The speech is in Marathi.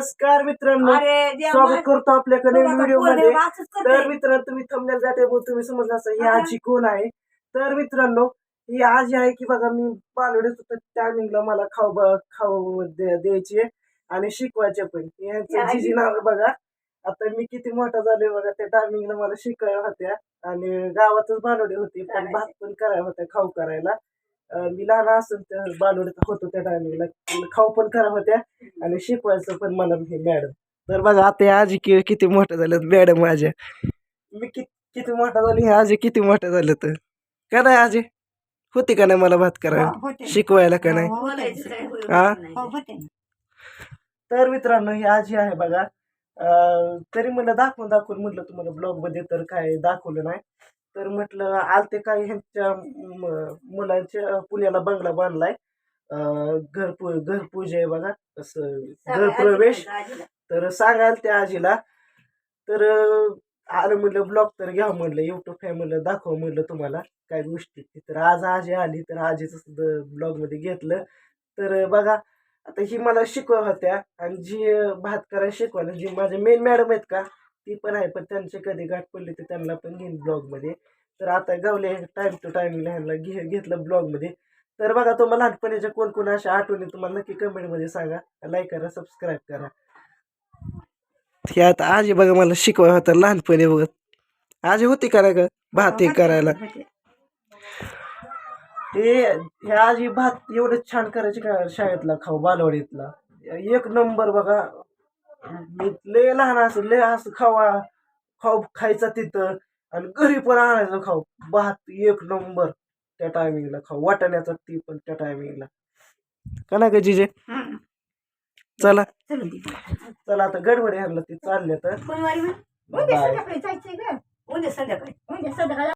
नमस्कार मित्रांनो. स्वागत करतो आपल्याकडे व्हिडिओमध्ये. तर मित्रांनो तुम्ही थंबनेल जाते तुम्ही समजलं असं ही. आजी कोण आहे? तर मित्रांनो ही आजी आहे की बघा मी बालवडीत होतो टायमिंगला मला खाऊ खाऊ द्या- द्यायची आणि शिकवायचे पण. यांचं जिजी नाव आहे बघा. आता मी किती मोठा झालोय बघा त्या टायमिंगला मला शिकाय होत्या. आणि गावातच बालवडी होती पण. भात पण करायला होत्या खाऊ करायला. मी लहान असून त्या बालवडीत होतो त्या टायमिंगला खाऊ पण करा होत्या आणि शिकवायचं पण मला हे मॅडम तर बघा आता हे आजी कि किती मोठं झालं. मॅडम माझ्या मी कि किती मोठा झालो? हे आजी किती मोठं झालं तर. का नाही आजी? होती का नाही मला भात करायला? होते. शिकवायला का नाही? हो, हा? नाही. हो ना. तर मित्रांनो ही आजी आहे बघा. अं, तरी म्हणलं दाखवून दाखवून म्हटलं तुम्हाला ब्लॉगमध्ये तर काय दाखवलं नाही. तर म्हटलं आलते काय ह्यांच्या मुलांच्या पुण्याला बंगला बांधलाय. घर पू घरपूजा आहे बघा असं गृहप्रवेश आजीला- तर सांगाल त्या आजीला. तर आलं म्हटलं ब्लॉग तर घ्या म्हटलं युट्यूब म्हणलं दाखव म्हटलं तुम्हाला काय गोष्टी. तर आज आजी आली तर आजीचं सुद्धा ब्लॉगमध्ये घेतलं. तर बघा आता ही मला शिकवत होत्या. आणि जी भात करायला शिकवायला जी माझे मेन मॅडम आहेत का ती पण आहे पण त्यांचे कधी गाठ पडली तर त्यांना पण घेईन ब्लॉगमध्ये तर आता गावले टाईम टू टाईम ह्यांना घे घेतलं ब्लॉगमध्ये तर बघा तुम्हाला लहानपणीच्या कोण कोण अशा आठवणी तुम्हाला नक्की कमेंटमध्ये सांगा. लाईक करा सबस्क्राईब करा. हे आता आजी बघा मला शिकवा होता लहानपणी बघत आजी होती करा का भात हे करायला. ते ह्या आजी भात एवढं छान करायची का शाळेतला खाऊ बालवाडीतला. एक नंबर बघा लय लहान असं लय असं खावा खाऊ खायचा तिथं. आणि घरी पण आणायचं खाऊ. भात एक नंबर त्या टायमिंगला खाऊ. वाटाण्याचा ती पण त्या टायमिंगला का नाही का जिजे? चला. चला आता गडबड आणलं ती चालले तर उद्या संध्याकाळी जायचंय उद्या संध्याकाळी उद्या संध्याकाळी.